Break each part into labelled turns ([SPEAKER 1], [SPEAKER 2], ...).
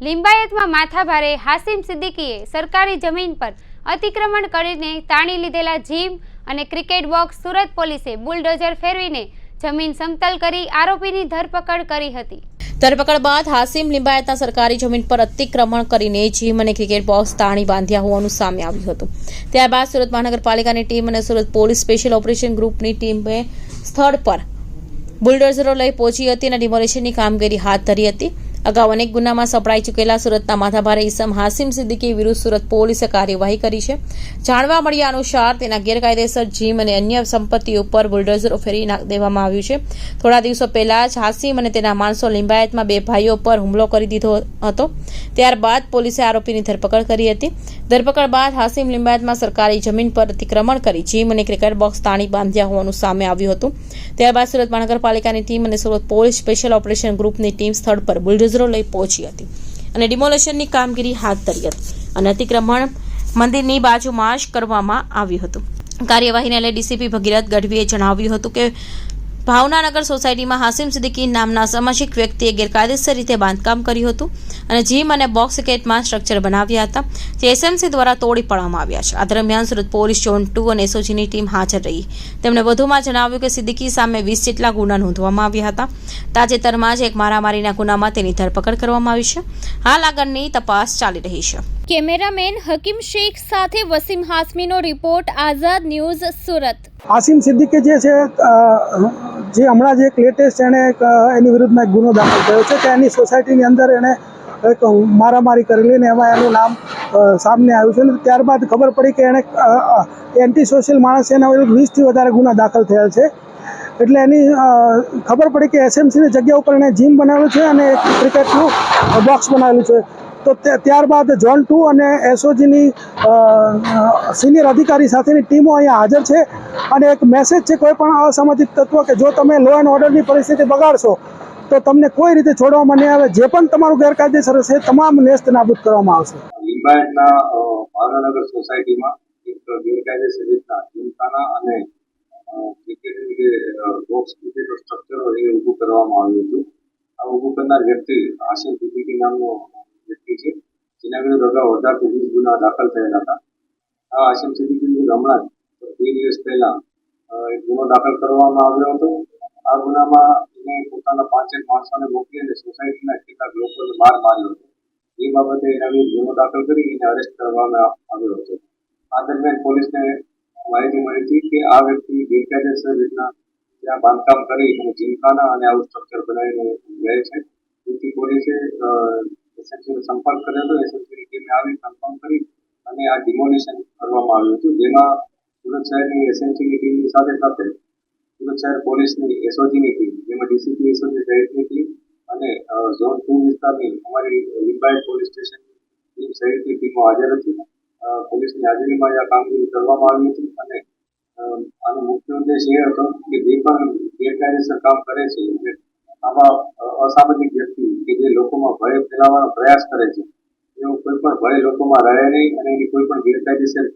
[SPEAKER 1] લિંબાયતમાં માથાભારે હાસિમ સિદ્દીકીએ સરકારી જમીન પર અતિક્રમણ કરીને તાણી લીધેલા જીમ અને ક્રિકેટ બોક્સ સુરત પોલીસે બુલડોઝર ફેરવીને જમીન સમતલ કરી આરોપીની ધરપકડ કરી હતી.
[SPEAKER 2] ધરપકડ બાદ હાસિમ લિંબાયતના સરકારી જમીન પર અતિક્રમણ કરીને જીમ અને ક્રિકેટ બોક્સ તાણી બાંધ્યા હોવાનું સામે આવ્યું હતું. ત્યારબાદ સુરત મહાનગરપાલિકાની ટીમ અને સુરત પોલીસ સ્પેશિયલ ઓપરેશન ગ્રુપની ટીમે સ્થળ પર બુલડોઝરો લઈ પહોંચી હતી અને ડિમોલિશનની કામગીરી હાથ ધરી હતી. અગાઉ અનેક ગુનામાં સપડાઈ ચૂકેલા સુરતના માથાભારે ઈસમ હાસિમ સિદ્દીકી વિરુદ્ધ સુરત પોલીસે કાર્યવાહી કરી છે. જાણવા મળ્યા અનુસાર તેના ગેરકાયદેસર જીમ અને અન્ય સંપત્તિ ઉપર બુલડોઝરો ફેરી દેવામાં આવ્યું છે. થોડા દિવસો પહેલા જ હાસિમ અને તેના માણસો લિંબાયતમાં બે ભાઈઓ પર હુમલો કરી દીધો હતો. ત્યારબાદ પોલીસે આરોપીની ધરપકડ કરી હતી. ધરપકડ બાદ હાસિમ લિંબાયતમાં સરકારી જમીન પર અતિક્રમણ કરી જીમ અને ક્રિકેટ બોક્સ તાણી બાંધ્યા હોવાનું સામે આવ્યું હતું. ત્યારબાદ સુરત મહાનગરપાલિકાની ટીમ અને સુરત પોલીસ સ્પેશિયલ ઓપરેશન ગ્રુપની ટીમ સ્થળ પર બુલડોઝરો લઈ પહોંચી હતી અને ડિમોલેશનની કામગીરી હાથ ધરી હતી અને અતિક્રમણ મંદિરની બાજુમાં જ કરવામાં આવ્યું હતું. કાર્યવાહીને લઈ ડીસીપી ભગીરથ ગઢવીએ જણાવ્યું હતું કે ભાવનાનગર સોસાયટીમાં હાસિમ સિદ્દીકી નામના સામાજિક વ્યક્તિએ ગેરકાયદેસર રીતે બાંધકામ કર્યું હતું અને જીમ અને બોક્સ ગેટમાં સ્ટ્રક્ચર બનાવ્યા હતા. જે એસએમસી દ્વારા તોડી પાડવામાં આવ્યા છે. આ દરમિયાન સુરત પોલીસ ઝોન ટુ અને એસઓજીની ટીમ હાજર રહી. તેમણે વધુમાં જણાવ્યું કે સિદ્દીકી સામે વીસ જેટલા ગુના નોંધવામાં આવ્યા હતા. તાજેતરમાં જ એક મારામારીના ગુનામાં તેની ધરપકડ કરવામાં આવી છે. હાલ આગળની તપાસ ચાલી રહી છે.
[SPEAKER 3] કેમેરામેન હકીમ શેખ સાથે વસીમ હાસમીનો રિપોર્ટ આઝાદ ન્યૂઝ સુરત.
[SPEAKER 4] આસિમ સિદ્દીકી જે છે જે હમણાં જ એક લેટેસ્ટ એણે એની વિરુદ્ધમાં એક ગુનો દાખલ થયો છે કે એની સોસાયટીની અંદર એણે એક મારામારી કરેલી ને એમાં એનું નામ સામને આવ્યું છે. ને ત્યારબાદ ખબર પડી કે એણે એન્ટી સોશિયલ માણસ એના વિરુદ્ધ વીસથી વધારે ગુના દાખલ થયેલ છે. એટલે એની ખબર પડી કે એસએમસીની જગ્યા ઉપર એણે જીમ બનાવેલું છે અને એક ક્રિકેટનું બોક્સ બનાવેલું છે. તો ત્યારબાદ ઝોન ટુ અને એસઓજીની સિનિયર અધિકારી સાથેની ટીમો અહીંયા હાજર છે. અને એક મેસેજ છે કોઈ પણ અસામાજિક તત્વ કે જો તમે લો એન્ડ ઓર્ડરની પરિસ્થિતિ બગાડશો તો તમને કોઈ રીતે છોડવામાં નહીં આવે. જે પણ તમારું ગેરકાયદેસર હશે તમામ નેસ્ત નાબૂદ કરવામાં આવશે.
[SPEAKER 5] અ, સોસાયટીમાં ગેરકાયદેસર રીતના અને બોક્સ સ્ટ્રક્ચર એ ઊભું કરવામાં આવ્યું હતું. આ ઊભું કરનાર વ્યક્તિ આશિમ સિદ્દીકી નામનો વ્યક્તિ છે. જેના વિરુદ્ધ અગાઉ અઢારથી વીસ ગુના દાખલ થયેલા હતા. આ આશિમ સિદ્દીકી હમણાં જ બે દિવસ પહેલા એક ગુનો દાખલ કરવામાં આવ્યો હતો. આ ગુનામાં એને પોતાના પાંચેક માણસોને મોકલી અને સોસાયટીના કેટલાક લોકોને માર માર્યો હતો. એ બાબતે એના ગુનો દાખલ કરી એને અરેસ્ટ કરવામાં આવ્યો હતો. આ દરમિયાન પોલીસને માહિતી મળી હતી કે આ વ્યક્તિ ગેરકાયદેસર રીતના ત્યાં બાંધકામ કરી અને જીમખાના અને આવું સ્ટ્રક્ચર બનાવીને રહે છે. જેથી પોલીસે એસએમસીનો સંપર્ક કર્યો હતો. એસએમસીની ટીમે આવી કન્ફર્મ કરી અને આ ડિમોલિશન કરવામાં આવ્યું હતું. જેમાં સુરત શહેરની એસએમસીની ટીમની સાથે સાથે સુરત શહેર પોલીસની એસઓજીની ટીમ, જેમાં ડીસીપી એસઓજી સહિતની ટીમ અને ઝોન ટુ વિસ્તારની અમારી લિંબાયત પોલીસ સ્ટેશન ટીમ સહિતની ટીમો હાજર હતી. પોલીસની હાજરીમાં આ કામગીરી કરવામાં આવી હતી અને આનો મુખ્ય ઉદ્દેશ એ હતો કે જે પણ ગેરકાયદેસર કામ કરે છે એટલે આવા અસામાજિક વ્યક્તિ કે જે લોકોમાં ભય ફેલાવવાનો પ્રયાસ કરે છે એવો કોઈ પણ ભય લોકોમાં રહે નહીં અને એની કોઈ પણ ગેરકાયદેસર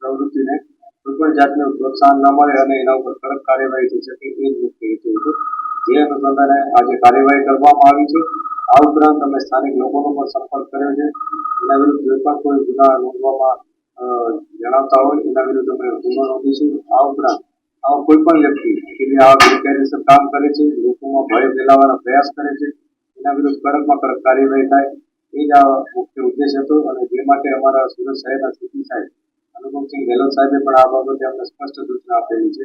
[SPEAKER 5] પ્રવૃત્તિને કોઈ પણ જાતનું પ્રોત્સાહન ન મળે અને એના ઉપર કડક કાર્યવાહી થઈ શકે એ જ મુખ્ય હેતુ હતો જે અનુસંધાને આજે કાર્યવાહી કરવામાં આવી છે. આ ઉપરાંત અમે સ્થાનિક લોકોનો પણ સંપર્ક કર્યો છે. એના વિરુદ્ધ જે પણ કોઈ ગુના નોંધવામાં જણાવતા હોય એના વિરુદ્ધ અમે ગુનો નોંધીશું. આ ઉપરાંત આવા કોઈ પણ વ્યક્તિ કે જે આવા ગેરકાયદેસર કામ કરે છે, લોકોમાં ભય ફેલાવવાનો પ્રયાસ કરે છે, એના વિરુદ્ધ કડકમાં કડક કાર્યવાહી થાય, એ જ આ મુખ્ય ઉદ્દેશ હતો અને જે માટે અમારા સુરત શહેરના સીપી સાહેબ અનુપમસિંહ ગેહલોત સાહેબે પણ આ બાબતે અમને સ્પષ્ટ સૂચના આપેલી છે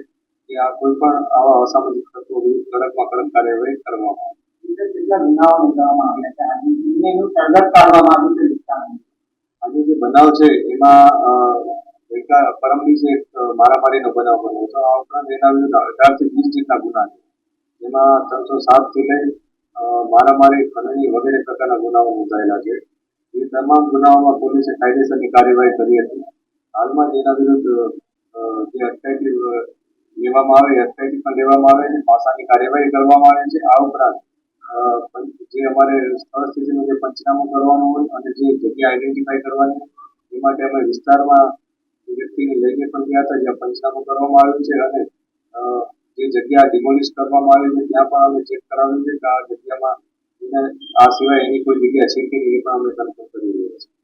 [SPEAKER 5] કે આ કોઈ પણ આવા અસામાજિક તત્વો વિરુદ્ધ કડકમાં કડક કાર્યવાહી કરવામાં આવે.
[SPEAKER 6] કેટલા ગુનાઓ નોંધવામાં આવ્યા છે આજે
[SPEAKER 5] જે બનાવ છે એમાં ગઈકાલ પરમ દિવસે એક મારામારીનો બનાવ બન્યો હતો. આ ઉપરાંત એના વિરુદ્ધ અઢારથી વીસ જેટલા ગુના છે. જેમાં ત્રણસો સાતથી લઈ મારામારી ખનની વગેરે પ્રકારના ગુનાઓ નોંધાયેલા છે. એ તમામ ગુનાઓમાં પોલીસે કાયદેસરની કાર્યવાહી કરી હતી. હાલમાં જેના વિરુદ્ધ જે એસઆઈટી લેવામાં આવે એસઆઈટી પણ લેવામાં આવે છે, પાસાની કાર્યવાહી કરવામાં આવે છે. આ ઉપરાંત જે અમારે સ્થળ સ્થિતિનું જે પંચનામું કરવાનું હોય અને જે જગ્યા આઈડેન્ટિફાઈ કરવાની એ માટે અમે વિસ્તારમાં વ્યક્તિને લઈને પણ ગયા હતા, જ્યાં પંચનામું કરવામાં આવ્યું છે અને જે જગ્યા ડિમોલિશ કરવામાં આવી છે, ત્યાં પણ અમે ચેક કરાવ્યું છે કે આ જગ્યામાં આ સિવાય એની કોઈ જગ્યા છે કે નહીં, એ પણ અમે કન્ફર્મ